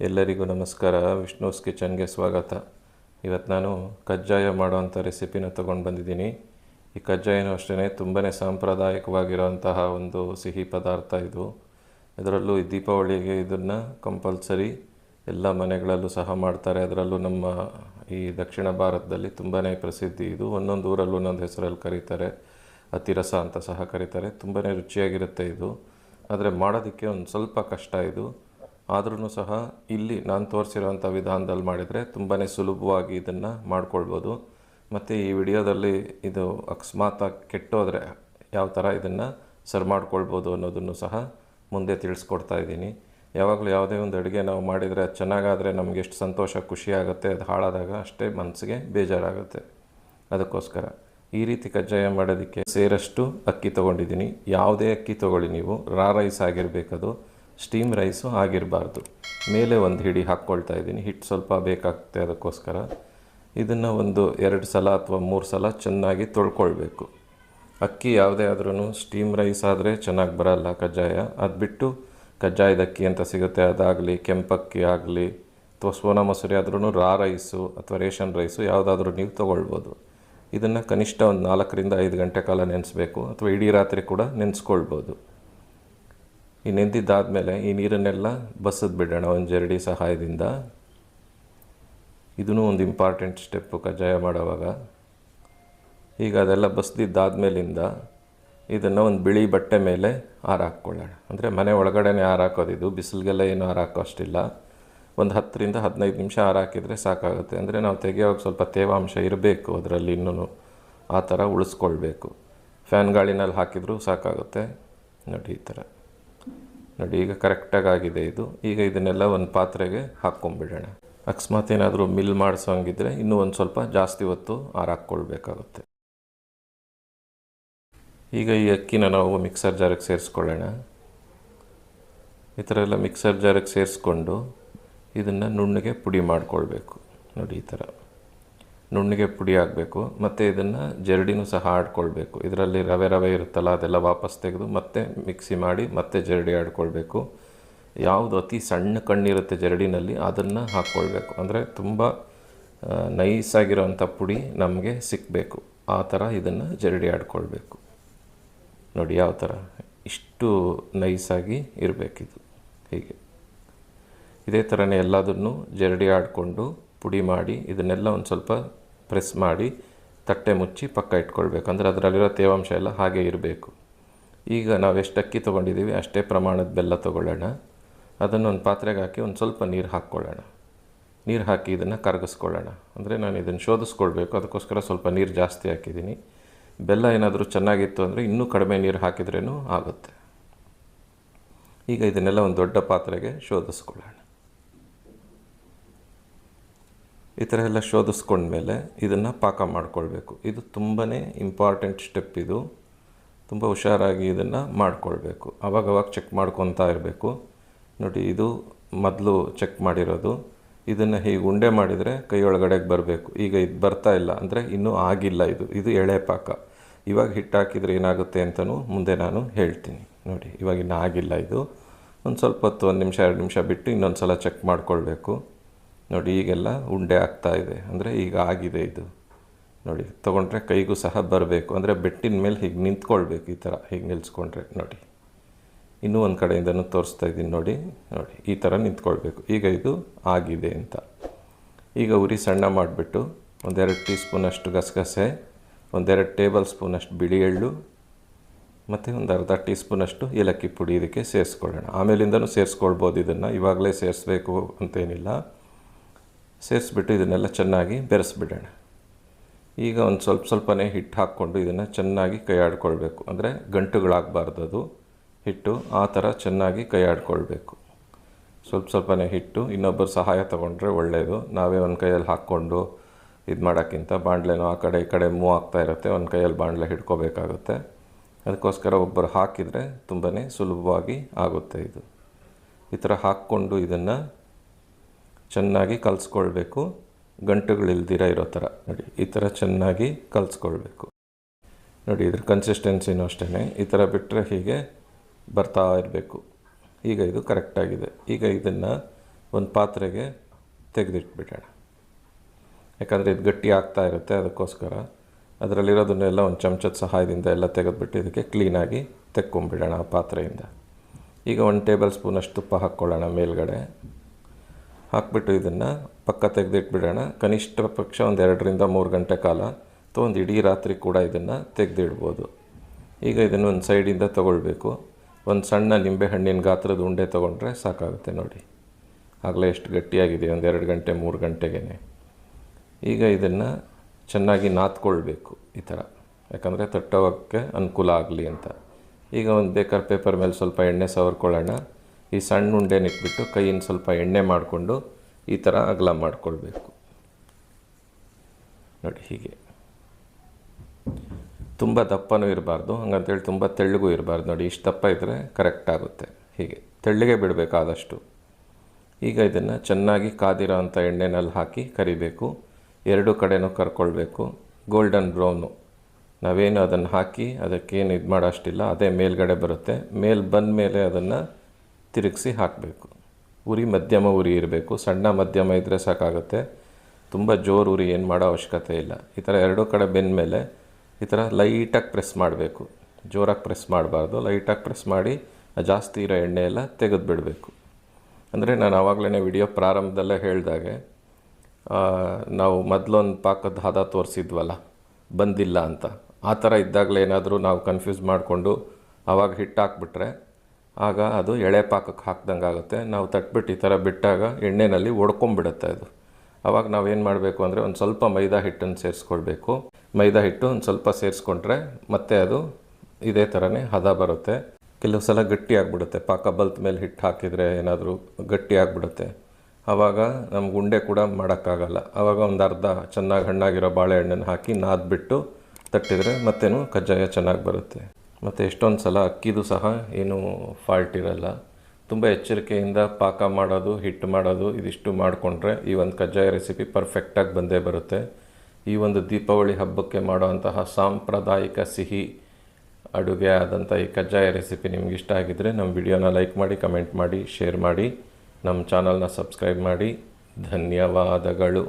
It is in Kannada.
ಎಲ್ಲರಿಗೂ ನಮಸ್ಕಾರ. ವಿಷ್ಣುಸ್ ಕಿಚನ್ಗೆ ಸ್ವಾಗತ. ಇವತ್ತು ನಾನು ಕಜ್ಜಾಯ ಮಾಡೋವಂಥ ರೆಸಿಪಿನ ತೊಗೊಂಡು ಬಂದಿದ್ದೀನಿ. ಈ ಕಜ್ಜಾಯನೂ ಅಷ್ಟೇ ತುಂಬಾ ಸಾಂಪ್ರದಾಯಿಕವಾಗಿರುವಂತಹ ಒಂದು ಸಿಹಿ ಪದಾರ್ಥ ಇದು. ಇದರಲ್ಲೂ ಈ ದೀಪಾವಳಿಗೆ ಇದನ್ನು ಕಂಪಲ್ಸರಿ ಎಲ್ಲ ಮನೆಗಳಲ್ಲೂ ಸಹ ಮಾಡ್ತಾರೆ. ಅದರಲ್ಲೂ ನಮ್ಮ ಈ ದಕ್ಷಿಣ ಭಾರತದಲ್ಲಿ ತುಂಬಾ ಪ್ರಸಿದ್ಧಿ ಇದು. ಒಂದೊಂದು ಊರಲ್ಲೂ ಒಂದೊಂದು ಹೆಸರಲ್ಲಿ ಕರೀತಾರೆ. ಅತಿರಸ ಅಂತ ಸಹ ಕರೀತಾರೆ. ತುಂಬಾ ರುಚಿಯಾಗಿರುತ್ತೆ ಇದು. ಆದರೆ ಮಾಡೋದಕ್ಕೆ ಒಂದು ಸ್ವಲ್ಪ ಕಷ್ಟ ಇದು. ಆದ್ರೂ ಸಹ ಇಲ್ಲಿ ನಾನು ತೋರಿಸಿರೋಂಥ ವಿಧಾನದಲ್ಲಿ ಮಾಡಿದರೆ ತುಂಬಾ ಸುಲಭವಾಗಿ ಇದನ್ನು ಮಾಡ್ಕೊಳ್ಬೋದು. ಮತ್ತು ಈ ವಿಡಿಯೋದಲ್ಲಿ ಇದು ಅಕಸ್ಮಾತಾಗಿ ಕೆಟ್ಟೋದ್ರೆ ಯಾವ ಥರ ಇದನ್ನು ಸರ್ ಮಾಡ್ಕೊಳ್ಬೋದು ಅನ್ನೋದನ್ನು ಸಹ ಮುಂದೆ ತಿಳಿಸ್ಕೊಡ್ತಾ ಇದ್ದೀನಿ. ಯಾವಾಗಲೂ ಯಾವುದೇ ಒಂದು ಅಡುಗೆ ನಾವು ಮಾಡಿದರೆ ಅದು ಚೆನ್ನಾಗಾದರೆ ನಮಗೆ ಎಷ್ಟು ಸಂತೋಷ, ಖುಷಿ ಆಗುತ್ತೆ, ಅದು ಹಾಳಾದಾಗ ಅಷ್ಟೇ ಮನಸ್ಸಿಗೆ ಬೇಜಾರಾಗುತ್ತೆ. ಅದಕ್ಕೋಸ್ಕರ ಈ ರೀತಿ ಕಜ್ಜಾಯ ಮಾಡೋದಕ್ಕೆ ಸೇರಷ್ಟು ಅಕ್ಕಿ ತೊಗೊಂಡಿದ್ದೀನಿ. ಯಾವುದೇ ಅಕ್ಕಿ ತೊಗೊಳ್ಳಿ ನೀವು. ರಾ ರೈಸ್ ಆಗಿರಬೇಕದು. ಸ್ಟೀಮ್ ರೈಸು ಆಗಿರಬಾರ್ದು. ಮೇಲೆ ಒಂದು ಹಿಡಿ ಹಾಕ್ಕೊಳ್ತಾ ಇದ್ದೀನಿ. ಹಿಟ್ಟು ಸ್ವಲ್ಪ ಬೇಕಾಗುತ್ತೆ ಅದಕ್ಕೋಸ್ಕರ. ಇದನ್ನು ಒಂದು ಎರಡು ಸಲ ಅಥವಾ ಮೂರು ಸಲ ಚೆನ್ನಾಗಿ ತೊಳ್ಕೊಳ್ಬೇಕು. ಅಕ್ಕಿ ಯಾವುದೇ ಆದ್ರೂ ಸ್ಟೀಮ್ ರೈಸ್ ಆದರೆ ಚೆನ್ನಾಗಿ ಬರಲ್ಲ ಕಜ್ಜಾಯ. ಅದು ಬಿಟ್ಟು ಕಜ್ಜಾಯದ ಅಕ್ಕಿ ಅಂತ ಸಿಗುತ್ತೆ. ಅದಾಗಲಿ ಕೆಂಪಕ್ಕಿ ಆಗಲಿ ಅಥವಾ ಸೋನಾ ಮಸೂರಿ ಆದ್ರೂ ರಾ ರೈಸು ಅಥವಾ ರೇಷನ್ ರೈಸು ಯಾವುದಾದ್ರೂ ನೀವು ತೊಗೊಳ್ಬೋದು. ಇದನ್ನು ಕನಿಷ್ಠ ಒಂದು ನಾಲ್ಕರಿಂದ ಐದು ಗಂಟೆ ಕಾಲ ನೆನೆಸ್ಬೇಕು ಅಥವಾ ಇಡೀ ರಾತ್ರಿ ಕೂಡ ನೆನೆಸ್ಕೊಳ್ಬೋದು. ಈ ನೆಂದಿದ್ದಾದಮೇಲೆ ಈ ನೀರನ್ನೆಲ್ಲ ಬಸದ್ ಬಿಡೋಣ, ಒಂದು ಜರಡಿ ಸಹಾಯದಿಂದ. ಇದೂ ಒಂದು ಇಂಪಾರ್ಟೆಂಟ್ ಸ್ಟೆಪ್ಪು ಕಜ್ಜಾಯ ಮಾಡೋವಾಗ. ಈಗ ಅದೆಲ್ಲ ಬಸ್ದಿದ್ದಾದ್ಮೇಲಿಂದ ಇದನ್ನು ಒಂದು ಬಿಳಿ ಬಟ್ಟೆ ಮೇಲೆ ಹಾರಾಕ್ಕೊಳ್ಳೋಣ. ಅಂದರೆ ಮನೆ ಒಳಗಡೆನೇ ಇದು, ಬಿಸಿಲಿಗೆಲ್ಲ ಏನು ಹಾರಾಕೋ ಅಷ್ಟಿಲ್ಲ. ಒಂದು ಹತ್ತರಿಂದ ಹದಿನೈದು ನಿಮಿಷ ಹಾರಾಕಿದರೆ ಸಾಕಾಗುತ್ತೆ. ಅಂದರೆ ನಾವು ತೆಗೆಯೋವಾಗ ಸ್ವಲ್ಪ ತೇವಾಂಶ ಇರಬೇಕು ಅದರಲ್ಲಿ ಇನ್ನೂ ಆ ಥರ ಉಳಿಸ್ಕೊಳ್ಬೇಕು. ಫ್ಯಾನ್ ಗಾಳಿನಲ್ಲಿ ಹಾಕಿದರೂ ಸಾಕಾಗುತ್ತೆ. ನೋಡಿ ಈ ಥರ. ನೋಡಿ, ಈಗ ಕರೆಕ್ಟಾಗಿ ಆಗಿದೆ ಇದು. ಈಗ ಇದನ್ನೆಲ್ಲ ಒಂದು ಪಾತ್ರೆಗೆ ಹಾಕ್ಕೊಂಬಿಡೋಣ ಅಕಸ್ಮಾತ್ ಏನಾದರೂ ಮಿಲ್ ಮಾಡಿಸೋಂಗಿದ್ರೆ ಇನ್ನೂ ಒಂದು ಸ್ವಲ್ಪ ಜಾಸ್ತಿ ಹೊತ್ತು ಆರಾಕ್ಕೊಳ್ಬೇಕಾಗುತ್ತೆ ಈಗ ಈ ಅಕ್ಕಿನ ನಾವು ಮಿಕ್ಸರ್ ಜಾರಿಗೆ ಸೇರಿಸ್ಕೊಳ್ಳೋಣ. ಈ ಥರ ಎಲ್ಲ ಮಿಕ್ಸರ್ ಜಾರಿಗೆ ಸೇರಿಸ್ಕೊಂಡು ಇದನ್ನು ನುಣ್ಣಗೆ ಪುಡಿ ಮಾಡಿಕೊಳ್ಬೇಕು. ನೋಡಿ, ಈ ಥರ. ನುಣ್ಣಗೆ ಪುಡಿ ಆಗಬೇಕು ಮತ್ತು ಇದನ್ನು ಜರಡಿನೂ ಸಹ ಆಡ್ಕೊಳ್ಬೇಕು. ಇದರಲ್ಲಿ ರವೆ ರವೆ ಇರುತ್ತಲ್ಲ, ಅದೆಲ್ಲ ವಾಪಸ್ ತೆಗೆದು ಮತ್ತೆ ಮಿಕ್ಸಿ ಮಾಡಿ ಮತ್ತೆ ಜರಡಿ ಆಡ್ಕೊಳ್ಬೇಕು. ಯಾವುದು ಅತಿ ಸಣ್ಣ ಕಣ್ಣಿರುತ್ತೆ ಜರಡಿನಲ್ಲಿ, ಅದನ್ನು ಹಾಕ್ಕೊಳ್ಬೇಕು. ಅಂದರೆ ತುಂಬ ನೈಸಾಗಿರೋವಂಥ ಪುಡಿ ನಮಗೆ ಸಿಕ್ಕಬೇಕು ಆ ಥರ ಇದನ್ನು ಜರಡಿ ಆಡ್ಕೊಳ್ಬೇಕು. ನೋಡಿ ಯಾವ ಥರ ಇಷ್ಟು ನೈಸಾಗಿ ಇರಬೇಕಿದು. ಹೀಗೆ. ಇದೇ ಥರನೇ ಎಲ್ಲದನ್ನು ಜರಡಿ ಆಡಿಕೊಂಡು ಪುಡಿ ಮಾಡಿ, ಇದನ್ನೆಲ್ಲ ಒಂದು ಸ್ವಲ್ಪ ಪ್ರೆಸ್ ಮಾಡಿ ತಟ್ಟೆ ಮುಚ್ಚಿ ಪಕ್ಕ ಇಟ್ಕೊಳ್ಬೇಕು. ಅಂದರೆ ಅದರಲ್ಲಿರೋ ತೇವಾಂಶ ಎಲ್ಲ ಹಾಗೆ ಇರಬೇಕು. ಈಗ ನಾವು ಎಷ್ಟು ಅಕ್ಕಿ ತೊಗೊಂಡಿದ್ದೀವಿ ಅಷ್ಟೇ ಪ್ರಮಾಣದ ಬೆಲ್ಲ ತೊಗೊಳ್ಳೋಣ. ಅದನ್ನು ಒಂದು ಪಾತ್ರೆಗೆ ಹಾಕಿ ಒಂದು ಸ್ವಲ್ಪ ನೀರು ಹಾಕ್ಕೊಳ್ಳೋಣ. ನೀರು ಹಾಕಿ ಇದನ್ನು ಕರಗಿಸ್ಕೊಳ್ಳೋಣ. ಅಂದರೆ ನಾನು ಇದನ್ನು ಶೋಧಿಸ್ಕೊಳ್ಬೇಕು. ಅದಕ್ಕೋಸ್ಕರ ಸ್ವಲ್ಪ ನೀರು ಜಾಸ್ತಿ ಹಾಕಿದ್ದೀನಿ ಬೆಲ್ಲ ಏನಾದರೂ ಚೆನ್ನಾಗಿತ್ತು ಅಂದರೆ ಇನ್ನೂ ಕಡಿಮೆ ನೀರು ಹಾಕಿದ್ರೇನೂ ಆಗುತ್ತೆ. ಈಗ ಇದನ್ನೆಲ್ಲ ಒಂದು ದೊಡ್ಡ ಪಾತ್ರೆಗೆ ಶೋಧಿಸ್ಕೊಳ್ಳೋಣ. ಈ ಥರ ಎಲ್ಲ ಶೋಧಿಸ್ಕೊಂಡ್ಮೇಲೆ ಇದನ್ನು ಪಾಕ ಮಾಡಿಕೊಳ್ಬೇಕು. ಇದು ತುಂಬಾ ಇಂಪಾರ್ಟೆಂಟ್ ಸ್ಟೆಪ್ ಇದು. ತುಂಬ ಹುಷಾರಾಗಿ ಇದನ್ನು ಮಾಡಿಕೊಳ್ಬೇಕು. ಅವಾಗವಾಗ ಚೆಕ್ ಮಾಡ್ಕೊತಾ ಇರಬೇಕು. ನೋಡಿ, ಇದು ಮೊದಲು ಚೆಕ್ ಮಾಡಿರೋದು. ಇದನ್ನು ಹೀಗೆ ಉಂಡೆ ಮಾಡಿದರೆ ಕೈಯೊಳಗಡೆಗೆ ಬರಬೇಕು. ಈಗ ಇದು ಬರ್ತಾ ಇಲ್ಲ ಅಂದರೆ ಇನ್ನೂ ಆಗಿಲ್ಲ ಇದು. ಇದು ಎಳೆ ಪಾಕ. ಇವಾಗ ಹಿಟ್ಟು ಹಾಕಿದರೆ ಏನಾಗುತ್ತೆ ಅಂತಲೂ ಮುಂದೆ ನಾನು ಹೇಳ್ತೀನಿ. ನೋಡಿ, ಇವಾಗ ಆಗಿಲ್ಲ ಇದು. ಒಂದು ಸ್ವಲ್ಪ ಹೊತ್ತು, ಒಂದು ನಿಮಿಷ, ಎರಡು ನಿಮಿಷ ಬಿಟ್ಟು ಇನ್ನೊಂದು ಸಲ ಚೆಕ್ ಮಾಡಿಕೊಳ್ಬೇಕು. ನೋಡಿ, ಈಗೆಲ್ಲ ಉಂಡೆ ಆಗ್ತಾ ಇದೆ. ಅಂದರೆ ಈಗ ಆಗಿದೆ ಇದು. ನೋಡಿ, ತೊಗೊಂಡ್ರೆ ಕೈಗೂ ಸಹ ಬರಬೇಕು. ಅಂದರೆ ಬೆಟ್ಟಿನ ಮೇಲೆ ಹೀಗೆ ನಿಂತ್ಕೊಳ್ಬೇಕು ಈ ಥರ. ಹೀಗೆ ನಿಲ್ಸ್ಕೊಂಡ್ರೆ, ನೋಡಿ. ಇನ್ನೂ ಒಂದು ಕಡೆಯಿಂದನೂ ತೋರಿಸ್ತಾ ಇದ್ದೀನಿ ನೋಡಿ. ನೋಡಿ, ಈ ಥರ ನಿಂತ್ಕೊಳ್ಬೇಕು. ಈಗ ಇದು ಆಗಿದೆ ಅಂತ. ಈಗ ಉರಿ ಸಣ್ಣ ಮಾಡಿಬಿಟ್ಟು ಒಂದೆರಡು ಟೀ ಸ್ಪೂನಷ್ಟು ಗಸಗಸೆ, ಒಂದೆರಡು ಟೇಬಲ್ ಸ್ಪೂನಷ್ಟು ಬಿಳಿ ಎಳ್ಳು, ಮತ್ತು ಒಂದು ಅರ್ಧ ಟೀ ಸ್ಪೂನಷ್ಟು ಏಲಕ್ಕಿ ಪುಡಿ ಇದಕ್ಕೆ ಸೇರಿಸ್ಕೊಳ್ಳೋಣ. ಆಮೇಲಿಂದನೂ ಸೇರಿಸ್ಕೊಳ್ಬೋದು ಇದನ್ನು. ಇವಾಗಲೇ ಸೇರಿಸ್ಬೇಕು ಅಂತೇನಿಲ್ಲ. ಸೇರಿಸ್ಬಿಟ್ಟು ಇದನ್ನೆಲ್ಲ ಚೆನ್ನಾಗಿ ಬೆರೆಸ್ಬಿಡೋಣ. ಈಗ ಒಂದು ಸ್ವಲ್ಪ ಸ್ವಲ್ಪನೇ ಹಿಟ್ಟು ಹಾಕ್ಕೊಂಡು ಇದನ್ನು ಚೆನ್ನಾಗಿ ಕೈ ಆಡ್ಕೊಳ್ಬೇಕು. ಅಂದರೆ ಗಂಟುಗಳಾಗಬಾರ್ದು ಅದು. ಹಿಟ್ಟು ಆ ಥರ ಚೆನ್ನಾಗಿ ಕೈ ಆಡ್ಕೊಳ್ಬೇಕು. ಸ್ವಲ್ಪ ಸ್ವಲ್ಪನೇ ಹಿಟ್ಟು ಇನ್ನೊಬ್ಬರು ಸಹಾಯ ತೊಗೊಂಡ್ರೆ ಒಳ್ಳೆಯದು ನಾವೇ ಒಂದು ಕೈಯಲ್ಲಿ ಹಾಕ್ಕೊಂಡು ಇದು ಮಾಡೋಕ್ಕಿಂತ ಬಾಣಲೆನೋ ಆ ಕಡೆ ಈ ಕಡೆ ಮೂವ್ ಆಗ್ತಾ ಇರುತ್ತೆ. ಒಂದು ಕೈಯಲ್ಲಿ ಬಾಣಲೆ ಹಿಡ್ಕೋಬೇಕಾಗುತ್ತೆ. ಅದಕ್ಕೋಸ್ಕರ ಒಬ್ಬರು ಹಾಕಿದರೆ ತುಂಬಾ ಸುಲಭವಾಗಿ ಆಗುತ್ತೆ ಇದು. ಈ ಥರ ಹಾಕ್ಕೊಂಡು ಇದನ್ನು ಚೆನ್ನಾಗಿ ಕಲಿಸ್ಕೊಳ್ಬೇಕು. ಗಂಟುಗಳಿಲ್ದಿರ ಇರೋ ಥರ. ನೋಡಿ, ಈ ಥರ ಚೆನ್ನಾಗಿ ಕಲಿಸ್ಕೊಳ್ಬೇಕು. ನೋಡಿ, ಇದ್ರ ಕನ್ಸಿಸ್ಟೆನ್ಸಿನೂ ಅಷ್ಟೇ ಈ ಥರ ಬಿಟ್ಟರೆ ಹೀಗೆ ಬರ್ತಾ ಇರಬೇಕು. ಈಗ ಇದು ಕರೆಕ್ಟಾಗಿದೆ ಈಗ ಇದನ್ನು ಒಂದು ಪಾತ್ರೆಗೆ ತೆಗೆದಿಟ್ಬಿಡೋಣ. ಯಾಕಂದರೆ ಇದು ಗಟ್ಟಿ ಆಗ್ತಾ ಇರುತ್ತೆ ಅದಕ್ಕೋಸ್ಕರ. ಅದರಲ್ಲಿರೋದನ್ನೆಲ್ಲ ಒಂದು ಚಮಚದ ಸಹಾಯದಿಂದ ಎಲ್ಲ ತೆಗೆದುಬಿಟ್ಟು ಇದಕ್ಕೆ ಕ್ಲೀನಾಗಿ ತೆಕ್ಕೊಂಬಿಡೋಣ ಆ ಪಾತ್ರೆಯಿಂದ. ಈಗ ಒಂದು ಟೇಬಲ್ ಸ್ಪೂನಷ್ಟು ತುಪ್ಪ ಹಾಕ್ಕೊಳ್ಳೋಣ ಮೇಲ್ಗಡೆ. ಹಾಕ್ಬಿಟ್ಟು ಇದನ್ನು ಪಕ್ಕ ತೆಗೆದಿಟ್ಬಿಡೋಣ. ಕನಿಷ್ಠ ಪಕ್ಷ ಒಂದು ಎರಡರಿಂದ ಮೂರು ಗಂಟೆ ಕಾಲ ಅಥವಾ ಒಂದು ಇಡೀ ರಾತ್ರಿ ಕೂಡ ಇದನ್ನು ತೆಗೆದಿಡ್ಬೋದು. ಈಗ ಇದನ್ನು ಒಂದು ಸೈಡಿಂದ ತೊಗೊಳ್ಬೇಕು. ಒಂದು ಸಣ್ಣ ನಿಂಬೆ ಹಣ್ಣಿನ ಗಾತ್ರದ ಉಂಡೆ ತೊಗೊಂಡ್ರೆ ಸಾಕಾಗುತ್ತೆ ನೋಡಿ. ಆಗಲೇ ಎಷ್ಟು ಗಟ್ಟಿಯಾಗಿದೆ, ಒಂದು ಎರಡು ಗಂಟೆ, ಮೂರು ಗಂಟೆಗೇ ಈಗ ಇದನ್ನು ಚೆನ್ನಾಗಿ ನಾತ್ಕೊಳ್ಬೇಕು ಈ ಥರ. ಯಾಕಂದರೆ ತಟ್ಟೋಕ್ಕೆ ಅನುಕೂಲ ಆಗಲಿ ಅಂತ. ಈಗ ಒಂದು ಬೇಕಾದ್ರೆ ಪೇಪರ್ ಮೇಲೆ ಸ್ವಲ್ಪ ಎಣ್ಣೆ ಸವರ್ಕೊಳ್ಳೋಣ. ಈ ಸಣ್ಣ ಉಂಡೆನ ಇಟ್ಬಿಟ್ಟು ಕೈಯಿಂದ ಸ್ವಲ್ಪ ಎಣ್ಣೆ ಮಾಡಿಕೊಂಡು ಈ ಥರ ಅಗಲ ಮಾಡಿಕೊಳ್ಬೇಕು. ನೋಡಿ ಹೀಗೆ. ತುಂಬ ದಪ್ಪನೂ ಇರಬಾರ್ದು, ಹಂಗಂತೇಳಿ ತುಂಬ ತೆಳ್ಳಗೂ ಇರಬಾರ್ದು. ನೋಡಿ ಇಷ್ಟು ದಪ್ಪ ಇದ್ದರೆ ಕರೆಕ್ಟ್ ಆಗುತ್ತೆ. ಹೀಗೆ. ತೆಳ್ಳಗೆ ಬಿಡಬೇಕಾದಷ್ಟು ಈಗ ಇದನ್ನು ಚೆನ್ನಾಗಿ ಕಾದಿರೋ ಅಂಥ ಎಣ್ಣೆನಲ್ಲಿ ಹಾಕಿ ಕರಿಬೇಕು. ಎರಡು ಕಡೆನೂ ಕರ್ಕೊಳ್ಬೇಕು. ಗೋಲ್ಡನ್ ಬ್ರೌನು ನಾವೇನು ಅದನ್ನು ಹಾಕಿ ಅದಕ್ಕೇನು ಇದು ಮಾಡೋಷ್ಟಿಲ್ಲ, ಅದೇ ಮೇಲ್ಗಡೆ ಬರುತ್ತೆ. ಮೇಲೆ ಬಂದ ಮೇಲೆ ಅದನ್ನು ತಿರುಗಿಸಿ ಹಾಕಬೇಕು. ಉರಿ ಮಧ್ಯಮ ಉರಿ ಇರಬೇಕು. ಸಣ್ಣ ಮಧ್ಯಮ ಇದ್ದರೆ ಸಾಕಾಗುತ್ತೆ. ತುಂಬ ಜೋರು ಉರಿ ಏನು ಮಾಡೋ ಅವಶ್ಯಕತೆ ಇಲ್ಲ. ಈ ಥರ ಎರಡೂ ಕಡೆ ಬೆಂದ ಮೇಲೆ ಈ ಥರ ಲೈಟಾಗಿ ಪ್ರೆಸ್ ಮಾಡಬೇಕು. ಜೋರಾಗಿ ಪ್ರೆಸ್ ಮಾಡಬಾರ್ದು. ಲೈಟಾಗಿ ಪ್ರೆಸ್ ಮಾಡಿ ಜಾಸ್ತಿ ಇರೋ ಎಣ್ಣೆ ಎಲ್ಲ ತೆಗೆದು ಬಿಡಬೇಕು ಅಂದರೆ ನಾನು ಆವಾಗಲೇ ವಿಡಿಯೋ ಪ್ರಾರಂಭದಲ್ಲೇ ಹೇಳಿದಾಗೆ ನಾವು ಮೊದಲೊಂದು ಪಾಕದ ಹದ ತೋರಿಸಿದ್ವಲ್ಲ, ಬಂದಿಲ್ಲ ಅಂತ. ಆ ಥರ ಇದ್ದಾಗಲೇ ಏನಾದರೂ ನಾವು ಕನ್ಫ್ಯೂಸ್ ಮಾಡಿಕೊಂಡು ಆವಾಗ ಹಿಟ್ಟು ಹಾಕ್ಬಿಟ್ರೆ ಆಗ ಅದು ಎಳೆ ಪಾಕಕ್ಕೆ ಹಾಕ್ದಂಗೆ ಆಗುತ್ತೆ ನಾವು ತಟ್ಬಿಟ್ಟು ಈ ಥರ ಬಿಟ್ಟಾಗ ಎಣ್ಣೆನಲ್ಲಿ ಒಡ್ಕೊಂಬಿಡುತ್ತೆ ಅದು. ಆವಾಗ ನಾವೇನು ಮಾಡಬೇಕು ಅಂದರೆ ಒಂದು ಸ್ವಲ್ಪ ಮೈದಾ ಹಿಟ್ಟನ್ನು ಸೇರಿಸ್ಕೊಳ್ಬೇಕು. ಮೈದಾ ಹಿಟ್ಟು ಒಂದು ಸ್ವಲ್ಪ ಸೇರಿಸ್ಕೊಂಡ್ರೆ ಮತ್ತೆ ಅದು ಇದೇ ಥರನೇ ಹದ ಬರುತ್ತೆ. ಕೆಲವು ಸಲ ಗಟ್ಟಿ ಆಗಿಬಿಡುತ್ತೆ. ಪಾಕ ಬಲ್ತ್ ಮೇಲೆ ಹಿಟ್ಟು ಹಾಕಿದರೆ ಏನಾದರೂ ಗಟ್ಟಿ ಆಗಿಬಿಡುತ್ತೆ. ಆವಾಗ ನಮ್ಗೆ ಉಂಡೆ ಕೂಡ ಮಾಡೋಕ್ಕಾಗಲ್ಲ. ಆವಾಗ ಒಂದು ಅರ್ಧ ಚೆನ್ನಾಗಿ ಹಣ್ಣಾಗಿರೋ ಬಾಳೆಹಣ್ಣನ್ನು ಹಾಕಿ ನಾದ್ಬಿಟ್ಟು ತಟ್ಟಿದರೆ ಮತ್ತೇನು ಕಜ್ಜಾಯ ಚೆನ್ನಾಗಿ ಬರುತ್ತೆ. ಮತ್ತು ಎಷ್ಟೊಂದು ಸಲ ಅಕ್ಕಿದು ಸಹ ಏನೂ ಫಾಲ್ಟ್ ಇರಲ್ಲ. ತುಂಬ ಎಚ್ಚರಿಕೆಯಿಂದ ಪಾಕ ಮಾಡೋದು, ಹಿಟ್ಟು ಮಾಡೋದು ಇದಿಷ್ಟು ಮಾಡಿಕೊಂಡ್ರೆ ಈ ಒಂದು ಕಜ್ಜಾಯ ರೆಸಿಪಿ ಪರ್ಫೆಕ್ಟಾಗಿ ಬಂದೇ ಬರುತ್ತೆ. ಈ ಒಂದು ದೀಪಾವಳಿ ಹಬ್ಬಕ್ಕೆ ಮಾಡುವಂತಹ ಸಾಂಪ್ರದಾಯಿಕ ಸಿಹಿ ಅಡುಗೆ ಆದಂಥ ಈ ಕಜ್ಜಾಯ ರೆಸಿಪಿ ನಿಮ್ಗೆ ಇಷ್ಟ ಆಗಿದ್ದರೆ ನಮ್ಮ ವಿಡಿಯೋನ ಲೈಕ್ ಮಾಡಿ, ಕಮೆಂಟ್ ಮಾಡಿ ಶೇರ್ ಮಾಡಿ ನಮ್ಮ ಚಾನಲ್ನ ಸಬ್ಸ್ಕ್ರೈಬ್ ಮಾಡಿ. ಧನ್ಯವಾದಗಳು.